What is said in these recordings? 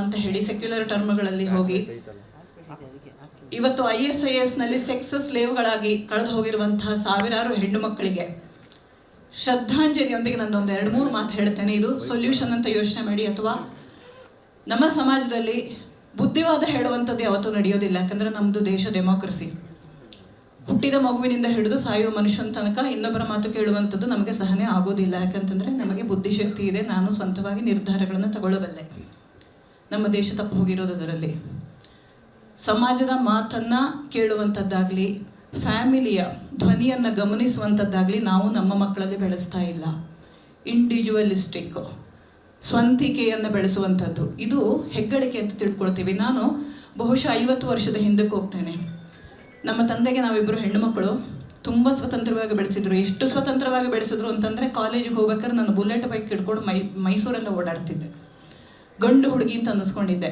ಅಂತ ಹೇಳಿ ಸೆಕ್ಯುಲರ್ ಟರ್ಮ್ಗಳಲ್ಲಿ ಹೋಗಿ. ಇವತ್ತು ಐ ಎಸ್ ಐ ಎಸ್ನಲ್ಲಿ ಸೆಕ್ಸ್ ಸ್ಲೇವ್ಗಳಾಗಿ ಕಳೆದು ಹೋಗಿರುವಂತಹ ಸಾವಿರಾರು ಹೆಣ್ಣು ಮಕ್ಕಳಿಗೆ ಶ್ರದ್ಧಾಂಜಲಿಯೊಂದಿಗೆ ನಂದೊಂದು ಎರಡು ಮೂರು ಮಾತು ಹೇಳ್ತೇನೆ ಇದು ಸೊಲ್ಯೂಷನ್ ಅಂತ ಯೋಚನೆ ಮಾಡಿ ಅಥವಾ ನಮ್ಮ ಸಮಾಜದಲ್ಲಿ ಬುದ್ಧಿವಾದ ಹೇಳುವಂಥದ್ದು ಯಾವತ್ತೂ ನಡೆಯೋದಿಲ್ಲ. ಯಾಕಂದ್ರೆ ನಮ್ಮದು ದೇಶ ಡೆಮೋಕ್ರಸಿ ಹುಟ್ಟಿದ ಮಗುವಿನಿಂದ ಹಿಡಿದು ಸಾಯುವ ಮನುಷ್ಯನ ತನಕ ಇನ್ನೊಬ್ಬರ ಮಾತು ಕೇಳುವಂಥದ್ದು ನಮಗೆ ಸಹನೆ ಆಗೋದಿಲ್ಲ. ಯಾಕಂತಂದ್ರೆ ನಮಗೆ ಬುದ್ಧಿಶಕ್ತಿ ಇದೆ. ನಾನು ಸ್ವಂತವಾಗಿ ನಿರ್ಧಾರಗಳನ್ನು ತಗೊಳ್ಳಬಲ್ಲೆ. ನಮ್ಮ ದೇಶ ತಪ್ಪು ಹೋಗಿರೋದು ಅದರಲ್ಲಿ ಸಮಾಜದ ಮಾತನ್ನು ಕೇಳುವಂಥದ್ದಾಗಲಿ ಫ್ಯಾಮಿಲಿಯ ಧ್ವನಿಯನ್ನು ಗಮನಿಸುವಂಥದ್ದಾಗಲಿ ನಾವು ನಮ್ಮ ಮಕ್ಕಳಲ್ಲಿ ಬೆಳೆಸ್ತಾ ಇಲ್ಲ. ಇಂಡಿವಿಜುವಲಿಸ್ಟಿಕ್ ಸ್ವಂತಿಕೆಯನ್ನು ಬೆಳೆಸುವಂಥದ್ದು ಇದು ಹೆಗ್ಗಳಿಕೆ ಅಂತ ತಿಳ್ಕೊಳ್ತೀವಿ. ನಾನು ಬಹುಶಃ ಐವತ್ತು ವರ್ಷದ ಹಿಂದಕ್ಕೆ ಹೋಗ್ತೇನೆ. ನಮ್ಮ ತಂದೆಗೆ ನಾವಿಬ್ಬರು ಹೆಣ್ಣುಮಕ್ಕಳು. ತುಂಬ ಸ್ವತಂತ್ರವಾಗಿ ಬೆಳೆಸಿದ್ರು. ಎಷ್ಟು ಸ್ವತಂತ್ರವಾಗಿ ಬೆಳೆಸಿದ್ರು ಅಂತಂದರೆ ಕಾಲೇಜಿಗೆ ಹೋಗ್ಬೇಕಾದ್ರೆ ನಾನು ಬುಲೆಟ್ ಬೈಕ್ ಹಿಡ್ಕೊಂಡು ಮೈ, ಮೈಸೂರೆಲ್ಲ ಓಡಾಡ್ತಿದ್ದೆ. ಗಂಡು ಹುಡುಗಿ ಅಂತ ಅನ್ನಿಸ್ಕೊಂಡಿದ್ದೆ.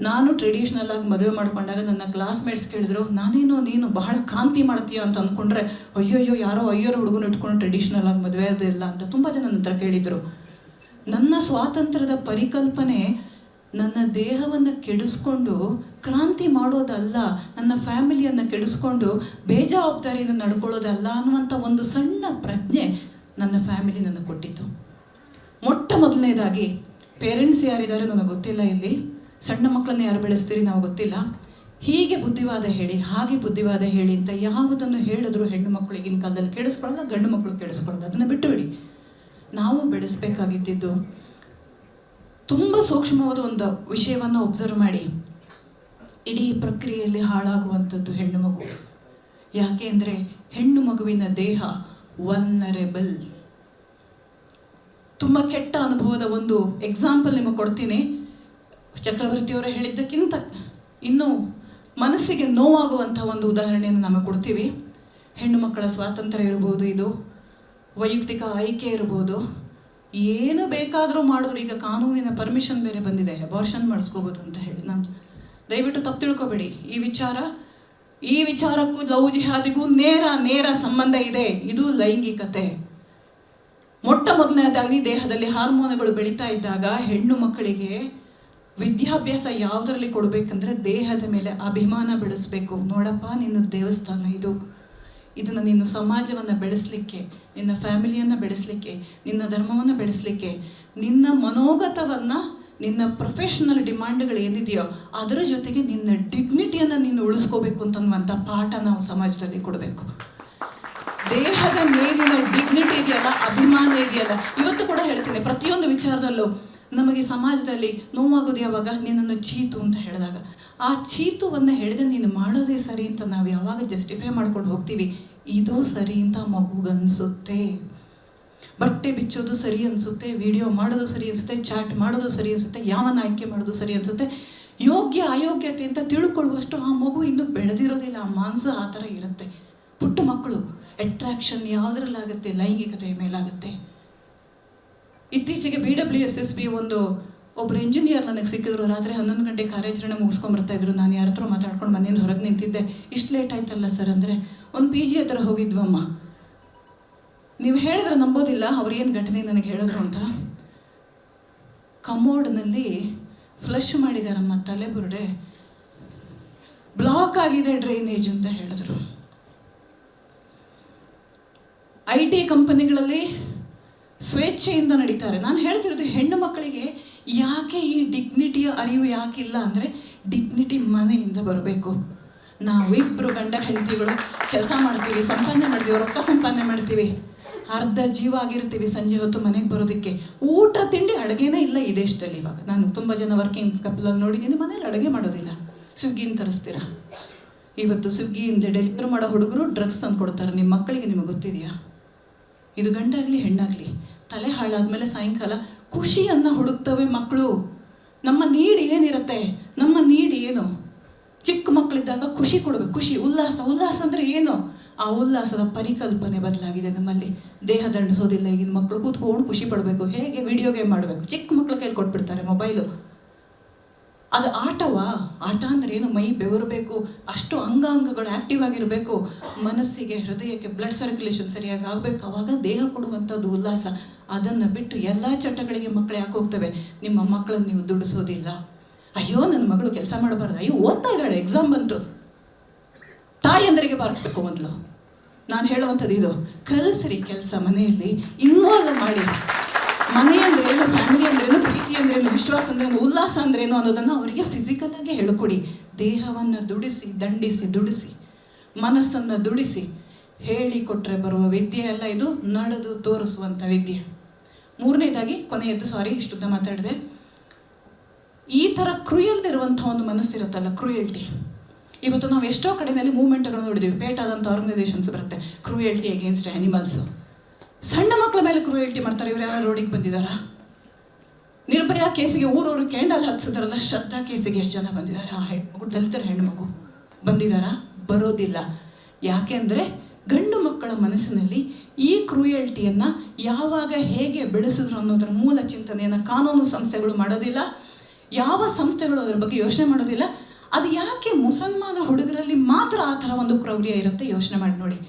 ನಾನು ಟ್ರೆಡಿಷ್ನಲ್ ಆಗಿ ಮದುವೆ ಮಾಡ್ಕೊಂಡಾಗ ನನ್ನ ಕ್ಲಾಸ್ಮೇಟ್ಸ್ ಕೇಳಿದ್ರು, ನಾನೇನೋ, ನೀನು ಬಹಳ ಕ್ರಾಂತಿ ಮಾಡ್ತೀಯ? ಅಂತ ಅಂದ್ಕೊಂಡ್ರೆ ಅಯ್ಯೋಯ್ಯೋ, ಯಾರೋ ಅಯ್ಯೋರ ಹುಡುಗನ ಇಟ್ಕೊಂಡು ಟ್ರೆಡಿಷ್ನಲ್ ಆಗಿ ಮದುವೆ ಇಲ್ಲ ಅಂತ ತುಂಬ ಜನ ನನ್ನ ಹತ್ರ ಕೇಳಿದರು. ನನ್ನ ಸ್ವಾತಂತ್ರ್ಯದ ಪರಿಕಲ್ಪನೆ ನನ್ನ ದೇಹವನ್ನು ಕೆಡಿಸ್ಕೊಂಡು ಕ್ರಾಂತಿ ಮಾಡೋದಲ್ಲ, ನನ್ನ ಫ್ಯಾಮಿಲಿಯನ್ನು ಕೆಡಿಸ್ಕೊಂಡು ಬೇಜವಾಬ್ದಾರಿಯನ್ನು ನಡ್ಕೊಳ್ಳೋದಲ್ಲ ಅನ್ನುವಂಥ ಒಂದು ಸಣ್ಣ ಪ್ರಜ್ಞೆ ನನ್ನ ಫ್ಯಾಮಿಲಿ ನನಗೆ ಕೊಟ್ಟಿತ್ತು. ಮೊಟ್ಟ ಮೊದಲನೇದಾಗಿ ಪೇರೆಂಟ್ಸ್ ಯಾರಿದ್ದಾರೆ ನನಗೆ ಗೊತ್ತಿಲ್ಲ ಇಲ್ಲಿ. ಸಣ್ಣ ಮಕ್ಕಳನ್ನ ಯಾರು ಬೆಳೆಸ್ತೀರಿ ನಾವು ಗೊತ್ತಿಲ್ಲ. ಹೀಗೆ ಬುದ್ಧಿವಾದ ಹೇಳಿ, ಹಾಗೆ ಬುದ್ಧಿವಾದ ಹೇಳಿ ಅಂತ ಯಾವುದನ್ನು ಹೇಳಿದ್ರು ಹೆಣ್ಣು ಮಕ್ಕಳು ಈಗಿನ ಕಾಲದಲ್ಲಿ ಕೇಳಿಸ್ಕೊಳ್ಳಲ್ಲ, ಗಂಡು ಮಕ್ಕಳು ಕೇಳಿಸ್ಕೊಳ್ಳಲ್ಲ. ಅದನ್ನು ಬಿಟ್ಟು ಬಿಡಿ ನಾವು ಬೆಳೆಸಬೇಕಾಗಿದ್ದು ತುಂಬ ಸೂಕ್ಷ್ಮವಾದ ಒಂದು ವಿಷಯವನ್ನು ಒಬ್ಸರ್ವ್ ಮಾಡಿ. ಇಡೀ ಪ್ರಕ್ರಿಯೆಯಲ್ಲಿ ಹಾಳಾಗುವಂಥದ್ದು ಹೆಣ್ಣು ಮಗು. ಯಾಕೆ ಅಂದರೆ ಹೆಣ್ಣು ಮಗುವಿನ ದೇಹ ವನ್ನರೆಬಲ್ ತುಂಬ ಕೆಟ್ಟ ಅನುಭವದ ಒಂದು ಎಕ್ಸಾಂಪಲ್ ನಿಮಗೆ ಕೊಡ್ತೀನಿ. ಚಕ್ರವರ್ತಿಯವರು ಹೇಳಿದ್ದಕ್ಕಿಂತ ಇನ್ನೂ ಮನಸ್ಸಿಗೆ ನೋವಾಗುವಂಥ ಒಂದು ಉದಾಹರಣೆಯನ್ನು ನಮಗೆ ಕೊಡ್ತೀವಿ. ಹೆಣ್ಣು ಮಕ್ಕಳ ಸ್ವಾತಂತ್ರ್ಯ ಇರ್ಬೋದು ಇದು, ವೈಯಕ್ತಿಕ ಆಯ್ಕೆ ಇರ್ಬೋದು. ಏನು ಬೇಕಾದರೂ ಮಾಡೋರು, ಈಗ ಕಾನೂನಿನ ಪರ್ಮಿಷನ್ ಬೇರೆ ಬಂದಿದೆ. ಅಬಾರ್ಷನ್ ಮಾಡಿಸ್ಕೋಬೋದು ಅಂತ ಹೇಳಿ. ನಾನು ದಯವಿಟ್ಟು ತಪ್ಪು ತಿಳ್ಕೊಬೇಡಿ. ಈ ವಿಚಾರ, ಈ ವಿಚಾರಕ್ಕೂ ಲವ್ ಜಿಹಾದಿಗೂ ನೇರ ನೇರ ಸಂಬಂಧ ಇದೆ. ಇದು ಲೈಂಗಿಕತೆ. ಮೊಟ್ಟ ಮೊದಲನೇದಾಗಿ ದೇಹದಲ್ಲಿ ಹಾರ್ಮೋನುಗಳು ಬೆಳೀತಾ ಇದ್ದಾಗ ಹೆಣ್ಣು ಮಕ್ಕಳಿಗೆ ವಿದ್ಯಾಭ್ಯಾಸ ಯಾವುದರಲ್ಲಿ ಕೊಡಬೇಕಂದ್ರೆ ದೇಹದ ಮೇಲೆ ಅಭಿಮಾನ ಬೆಳೆಸಬೇಕು. ನೋಡಪ್ಪ, ನಿನ್ನ ದೇವಸ್ಥಾನ ಇದು. ಇದನ್ನು ನೀನು ಸಮಾಜವನ್ನು ಬೆಳೆಸಲಿಕ್ಕೆ, ನಿನ್ನ ಫ್ಯಾಮಿಲಿಯನ್ನು ಬೆಳೆಸಲಿಕ್ಕೆ, ನಿನ್ನ ಧರ್ಮವನ್ನು ಬೆಳೆಸಲಿಕ್ಕೆ, ನಿನ್ನ ಮನೋಗತವನ್ನು, ನಿನ್ನ ಪ್ರೊಫೆಷನಲ್ ಡಿಮ್ಯಾಂಡ್ಗಳು ಏನಿದೆಯೋ ಅದರ ಜೊತೆಗೆ ನಿನ್ನ ಡಿಗ್ನಿಟಿಯನ್ನು ನೀನು ಉಳಿಸ್ಕೋಬೇಕು ಅಂತನ್ನುವಂಥ ಪಾಠ ನಾವು ಸಮಾಜದಲ್ಲಿ ಕೊಡಬೇಕು. ದೇಹದ ಮೇಲಿನ ಡಿಗ್ನಿಟಿ ಇದೆಯಲ್ಲ, ಅಭಿಮಾನ ಇದೆಯಲ್ಲ, ಇವತ್ತು ಕೂಡ ಹೇಳ್ತೀನಿ, ಪ್ರತಿಯೊಂದು ವಿಚಾರದಲ್ಲೂ ನಮಗೆ ಸಮಾಜದಲ್ಲಿ ನೋವಾಗೋದು ಯಾವಾಗ? ನಿನ್ನನ್ನು ಚೀತು ಅಂತ ಹೇಳಿದಾಗ. ಆ ಚೀತುವನ್ನು ಹೇಳಿದ, ನೀನು ಮಾಡೋದೇ ಸರಿ ಅಂತ ನಾವು ಯಾವಾಗ ಜಸ್ಟಿಫೈ ಮಾಡ್ಕೊಂಡು ಹೋಗ್ತೀವಿ? ಇದು ಸರಿ ಅಂತ ಮಗುಗನ್ಸುತ್ತೆ ಬಟ್ಟೆ ಬಿಚ್ಚೋದು ಸರಿ ಅನಿಸುತ್ತೆ ವಿಡಿಯೋ ಮಾಡೋದು ಸರಿ ಅನಿಸುತ್ತೆ ಚಾಟ್ ಮಾಡೋದು ಸರಿ ಅನಿಸುತ್ತೆ, ಯಾವನ್ನ ಆಯ್ಕೆ ಮಾಡೋದು ಸರಿ ಅನಿಸುತ್ತೆ, ಯೋಗ್ಯ, ಅಯೋಗ್ಯತೆ ಅಂತ ತಿಳ್ಕೊಳ್ಳುವಷ್ಟು ಆ ಮಗು ಇನ್ನೂ ಬೆಳೆದಿರೋದಿಲ್ಲ. ಆ ಮಾನಸ ಆ ಥರ ಇರುತ್ತೆ. ಪುಟ್ಟ ಮಕ್ಕಳು ಅಟ್ರಾಕ್ಷನ್ ಯಾವುದರಲ್ಲಾಗುತ್ತೆ ಲೈಂಗಿಕತೆಯ ಮೇಲಾಗುತ್ತೆ. ಇತ್ತೀಚೆಗೆ B W S S B ಒಂದು ಒಬ್ಬರು ಇಂಜಿನಿಯರ್ ನನಗೆ ಸಿಕ್ಕಿದ್ರು. ರಾತ್ರಿ ಹನ್ನೊಂದು ಗಂಟೆ ಕಾರ್ಯಾಚರಣೆ ಮುಗಿಸ್ಕೊಂಬರ್ತಾ ಇದ್ರು. ನಾನು ಯಾರ ಹತ್ರ ಮಾತಾಡ್ಕೊಂಡು ಮನೆಯಿಂದ ಹೊರಗೆ ನಿಂತಿದ್ದೆ. ಇಷ್ಟು ಲೇಟ್ ಆಯ್ತಲ್ಲ ಸರ್ ಅಂದರೆ? ಒಂದು ಪಿ ಜಿ ಹತ್ರ ಹೋಗಿದ್ವಮ್ಮ. ನೀವು ಹೇಳಿದ್ರೆ ನಂಬೋದಿಲ್ಲ. ಅವ್ರೇನು ಘಟನೆ ನನಗೆ ಹೇಳಿದ್ರು ಅಂತ. ಕಮೋಡ್ನಲ್ಲಿ ಫ್ಲಶ್ ಮಾಡಿದಾರಮ್ಮ ತಲೆ ಬುರುಡೆ ಬ್ಲಾಕ್ ಆಗಿದೆ ಡ್ರೈನೇಜ್ ಅಂತ ಹೇಳಿದ್ರು. ಐ ಟಿ ಕಂಪನಿಗಳಲ್ಲಿ ಸ್ವೇಚ್ಛೆಯಿಂದ ನಡೀತಾರೆ. ನಾನು ಹೇಳ್ತಿರೋದು ಹೆಣ್ಣು ಮಕ್ಕಳಿಗೆ ಯಾಕೆ ಈ ಡಿಗ್ನಿಟಿಯ ಅರಿವು ಯಾಕಿಲ್ಲ ಅಂದರೆ ಡಿಗ್ನಿಟಿ ಮನೆಯಿಂದ ಬರಬೇಕು. ನಾವಿಬ್ಬರು ಗಂಡ ಹೆಂಡತಿಗಳು ಕೆಲಸ ಮಾಡ್ತೀವಿ, ಸಂಪಾದನೆ ಮಾಡ್ತೀವಿ, ರೊಕ್ಕ ಸಂಪಾದನೆ ಮಾಡ್ತೀವಿ, ಅರ್ಧ ಜೀವ ಆಗಿರ್ತೀವಿ ಸಂಜೆ ಹೊತ್ತು ಮನೆಗೆ ಬರೋದಕ್ಕೆ. ಊಟ, ತಿಂಡಿ ಅಡುಗೆನೇ ಇಲ್ಲ ಈ ದೇಶದಲ್ಲಿ ಇವಾಗ. ನಾನು ತುಂಬ ಜನ ವರ್ಕಿಂಗ್ ಕಪಲಲ್ಲಿ ನೋಡಿದ್ದೀನಿ, ಮನೇಲಿ ಅಡುಗೆ ಮಾಡೋದಿಲ್ಲ. ಸ್ವಿಗ್ಗಿನ ತರಿಸ್ತೀರಾ? ಇವತ್ತು ಸ್ವಿಗ್ಗಿಯಿಂದ ಡೆಲಿವರಿ ಮಾಡೋ ಹುಡುಗರು ಡ್ರಗ್ಸ್ ತಂದು ಕೊಡ್ತಾರೆ ನಿಮ್ಮ ಮಕ್ಕಳಿಗೆ ನಿಮಗೆ ಗೊತ್ತಿದೆಯಾ? ಇದು ಗಂಡಾಗಲಿ, ಹೆಣ್ಣಾಗಲಿ, ತಲೆ ಹಾಳಾದ್ಮೇಲೆ ಸಾಯಂಕಾಲ ಖುಷಿಯನ್ನು ಹುಡುಕ್ತವೆ ಮಕ್ಕಳು ನಮ್ಮ ನೀಡ್ ಏನಿರುತ್ತೆ? ನಮ್ಮ ನೀಡ್ ಏನು? ಚಿಕ್ಕ ಮಕ್ಕಳಿದ್ದಾಗ ಖುಷಿ ಕೊಡಬೇಕು, ಖುಷಿ, ಉಲ್ಲಾಸ. ಉಲ್ಲಾಸ ಅಂದರೆ ಏನು? ಆ ಉಲ್ಲಾಸದ ಪರಿಕಲ್ಪನೆ ಬದಲಾಗಿದೆ ನಮ್ಮಲ್ಲಿ. ದೇಹ ದಂಡಿಸೋದಿಲ್ಲ ಈಗಿನ ಮಕ್ಕಳು ಕೂತ್ಕೊಂಡು ಖುಷಿ ಪಡಬೇಕು, ಹೇಗೆ ವಿಡಿಯೋ ಗೇಮ್ ಮಾಡಬೇಕು. ಚಿಕ್ಕ ಮಕ್ಕಳು ಕೈಲಿ ಕೊಟ್ಬಿಡ್ತಾರೆ ಮೊಬೈಲು ಅದು ಆಟವಾ? ಆಟ ಅಂದ್ರೆ ಏನು? ಮೈ ಬೆವರಬೇಕು, ಅಷ್ಟು ಅಂಗಾಂಗಗಳು ಆಕ್ಟಿವ್ ಆಗಿರಬೇಕು. ಮನಸ್ಸಿಗೆ, ಹೃದಯಕ್ಕೆ ಬ್ಲಡ್ ಸರ್ಕ್ಯುಲೇಷನ್ ಸರಿಯಾಗಿ ಆಗಬೇಕು. ಅವಾಗ ದೇಹ ಕೊಡುವಂಥದ್ದು ಉಲ್ಲಾಸ. ಅದನ್ನು ಬಿಟ್ಟು ಎಲ್ಲ ಚಟಗಳಿಗೆ ಮಕ್ಕಳು ಯಾಕೆ ಹೋಗ್ತವೆ? ನಿಮ್ಮ ಮಕ್ಕಳನ್ನು ನೀವು ದುಡಿಸೋದಿಲ್ಲ. ಅಯ್ಯೋ, ನನ್ನ ಮಗಳು ಕೆಲಸ ಮಾಡಬಾರ್ದು. ಅಯ್ಯೋ, ಓದ್ತಾ ಇದ್ದಾಳೆ ಎಕ್ಸಾಮ್ ಬಂತು. ತಾಯಿಯಂದರಿಗೆ ಬಾರಿಸ್ಬೇಕು ಮೊದಲು. ನಾನು ಹೇಳುವಂಥದ್ದು ಇದು, ಕಲಸರಿ ಕೆಲಸ ಮನೆಯಲ್ಲಿ ಇನ್ವಾಲ್ವ್ ಮಾಡಿ. ಮನೆ ಅಂದ್ರೇನು ಫ್ಯಾಮಿಲಿ ಅಂದ್ರೇನು ಅಂದ್ರೇನು, ವಿಶ್ವಾಸ ಅಂದ್ರೇನು, ಉಲ್ಲಾಸ ಅಂದ್ರೇನು ಅನ್ನೋದನ್ನು ಅವರಿಗೆ ಫಿಸಿಕಲ್ ಆಗಿ ಹೇಳಿಕೊಡಿ. ದೇಹವನ್ನು ದುಡಿಸಿ, ದಂಡಿಸಿ, ದುಡಿಸಿ. ಮನಸ್ಸನ್ನು ದುಡಿಸಿ. ಹೇಳಿಕೊಟ್ರೆ ಬರುವ ವಿದ್ಯೆ ಅಲ್ಲ ಇದು, ನಡೆದು ತೋರಿಸುವಂಥ ವಿದ್ಯೆ. ಮೂರನೇದಾಗಿ, ಕೊನೆಯದ್ದು ಸಾರಿ ಇಷ್ಟುದ್ದ ಮಾತಾಡಿದೆ. ಈ ಥರ ಕ್ರೂಯಲ್ದಿರುವಂಥ ಒಂದು ಮನಸ್ಸಿರುತ್ತಲ್ಲ ಕ್ರೂಯಲ್ಟಿ ಇವತ್ತು ನಾವು ಎಷ್ಟೋ ಕಡೆಯಲ್ಲಿ ಮೂವ್ಮೆಂಟ್ಗಳು ನೋಡಿದ್ದೀವಿ ಪೇಟಾದಂಥ ಆರ್ಗನೈಸೇಷನ್ಸ್ ಬರುತ್ತೆ. ಕ್ರೂಯಲ್ಟಿ ಅಗೇನ್ಸ್ಟ್ ಆ್ಯನಿಮಲ್ಸು ಸಣ್ಣ ಮಕ್ಕಳ ಮೇಲೆ ಕ್ರೂಯಲ್ಟಿ ಮಾಡ್ತಾರೆ. ಇವ್ರು ಯಾರು ರೋಡಿಗೆ ಬಂದಿದ್ದಾರಾ? ನಿರ್ಭಯ ಕೇಸಿಗೆ ಊರೂರು ಕ್ಯಾಂಡಲ್ ಹತ್ಸಿದ್ರಲ್ಲ ಶ್ರದ್ಧಾ ಕೇಸಿಗೆ ಎಷ್ಟು ಜನ ಬಂದಿದ್ದಾರೆ? ಆ ಹೆಣ್ಮಗು ದಲಿತರ ಹೆಣ್ಮಗು ಬಂದಿದ್ದಾರಾ? ಬರೋದಿಲ್ಲ. ಯಾಕೆಂದರೆ ಗಂಡು ಮಕ್ಕಳ ಮನಸ್ಸಿನಲ್ಲಿ ಈ ಕ್ರೂಯಲ್ಟಿಯನ್ನು ಯಾವಾಗ ಹೇಗೆ ಬೆಳೆಸಿದ್ರು ಅನ್ನೋದ್ರ ಮೂಲ ಚಿಂತನೆಯನ್ನು ಕಾನೂನು ಸಂಸ್ಥೆಗಳು ಮಾಡೋದಿಲ್ಲ. ಯಾವ ಸಂಸ್ಥೆಗಳು ಅದರ ಬಗ್ಗೆ ಯೋಚನೆ ಮಾಡೋದಿಲ್ಲ. ಅದು ಯಾಕೆ ಮುಸಲ್ಮಾನ ಹುಡುಗರಲ್ಲಿ ಮಾತ್ರ ಆ ಥರ ಒಂದು ಕ್ರೌರ್ಯ ಇರುತ್ತೆ? ಯೋಚನೆ ಮಾಡಿ ನೋಡಿ.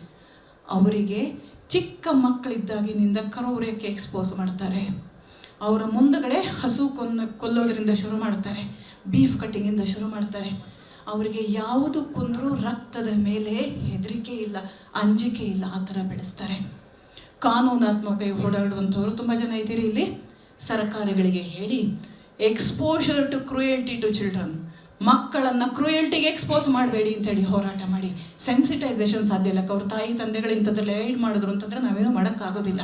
ಅವರಿಗೆ ಚಿಕ್ಕ ಮಕ್ಕಳಿದ್ದಾಗಿನಿಂದ ಕ್ರೌರ್ಯಕ್ಕೆ ಎಕ್ಸ್ಪೋಸ್ ಮಾಡ್ತಾರೆ. ಅವರ ಮುಂದಗಡೆ ಹಸು ಕೊನ್ನ ಕೊಲ್ಲೋದ್ರಿಂದ ಶುರು ಮಾಡ್ತಾರೆ ಬೀಫ್ ಕಟ್ಟಿಂಗಿಂದ ಶುರು ಮಾಡ್ತಾರೆ. ಅವರಿಗೆ ಯಾವುದು ಕುಂದ್ರೂ ರಕ್ತದ ಮೇಲೆ ಹೆದರಿಕೆ ಇಲ್ಲ, ಅಂಜಿಕೆ ಇಲ್ಲ, ಆ ಥರ ಬೆಳೆಸ್ತಾರೆ. ಕಾನೂನಾತ್ಮಕ ಓಡಾಡುವಂಥವ್ರು ತುಂಬ ಜನ ಇದ್ದೀರಿ ಇಲ್ಲಿ. ಸರ್ಕಾರಗಳಿಗೆ ಹೇಳಿ exposure to cruelty to children ಮಕ್ಕಳನ್ನು ಕ್ರೂಯಲ್ಟಿಗೆ ಎಕ್ಸ್ಪೋಸ್ ಮಾಡಬೇಡಿ ಅಂತೇಳಿ ಹೋರಾಟ ಮಾಡಿ. ಸೆನ್ಸಿಟೈಸೇಷನ್ ಸಾಧ್ಯ ಇಲ್ಲ. ಅವ್ರ ತಾಯಿ, ತಂದೆಗಳು ಇಂಥದ್ರಲ್ಲಿ ಏಡ್ ಮಾಡಿದ್ರು ಅಂತಂದರೆ ನಾವೇನು ಮಾಡೋಕ್ಕಾಗೋದಿಲ್ಲ.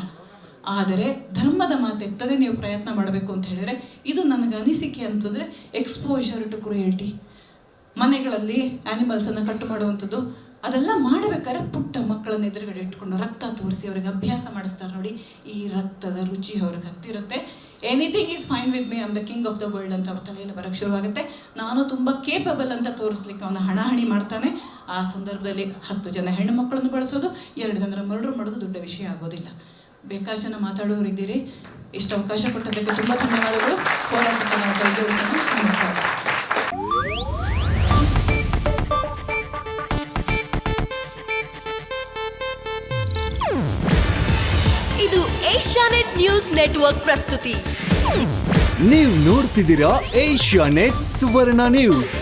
ಆದರೆ ಧರ್ಮದ ಮಾತೆತ್ತದೆ ನೀವು ಪ್ರಯತ್ನ ಮಾಡಬೇಕು ಅಂತ ಹೇಳಿದರೆ ಇದು ನನಗೆ ಅನಿಸಿಕೆ ಅಂತಂದರೆ ಎಕ್ಸ್ಪೋಜರ್ ಟು ಕ್ರೂಯಲ್ಟಿ ಮನೆಗಳಲ್ಲಿ ಆ್ಯನಿಮಲ್ಸನ್ನು ಕಟ್ಟು ಮಾಡುವಂಥದ್ದು, ಅದೆಲ್ಲ ಮಾಡಬೇಕಾದ್ರೆ ಪುಟ್ಟ ಮಕ್ಕಳನ್ನ ಎದುರುಗಡೆ ಇಟ್ಕೊಂಡು ರಕ್ತ ತೋರಿಸಿ ಅವ್ರಿಗೆ ಅಭ್ಯಾಸ ಮಾಡಿಸ್ತಾರೆ ನೋಡಿ, ಈ ರಕ್ತದ ರುಚಿ ಅವ್ರಿಗೆ ಹತ್ತಿರುತ್ತೆ. Anything is fine with me am the king of the world ಅಂತ ಅವ್ರ ತಲೆಯಲ್ಲಿ ಬರೋಕ್ಕೆ ಶುರುವಾಗುತ್ತೆ. ನಾನು ತುಂಬ ಕೇಪಬಲ್ ಅಂತ ತೋರಿಸ್ಲಿಕ್ಕೆ ಅವನ ಹಣಾಹಣಿ ಮಾಡ್ತಾನೆ. ಆ ಸಂದರ್ಭದಲ್ಲಿ ಹತ್ತು ಜನ ಹೆಣ್ಣು ಮಕ್ಕಳನ್ನು ಬಳಸೋದು, ಎರಡು ಜನರ ಮರ್ಡರ್ ಮಾಡೋದು ದೊಡ್ಡ ವಿಷಯ ಆಗೋದಿಲ್ಲ. ಬೇಕಾದ ಜನ ಮಾತಾಡೋರು ಇದ್ದೀರಿ. ಇಷ್ಟು ಅವಕಾಶ ಕೊಟ್ಟದ್ದಕ್ಕೆ ತುಂಬ ಧನ್ಯವಾದಗಳು. ಹೋರಾಟಕ್ಕೆ ನಾವು ನಮಸ್ಕಾರ. ಇದು ಏಷ್ಯಾನೆಟ್ ನ್ಯೂಸ್ ನೆಟ್ವರ್ಕ್ ಪ್ರಸ್ತುತಿ. ನೀವು ನೋಡ್ತಿದ್ದೀರಾ ಏಷ್ಯಾ ನೆಟ್ ಸುವರ್ಣ ನ್ಯೂಸ್.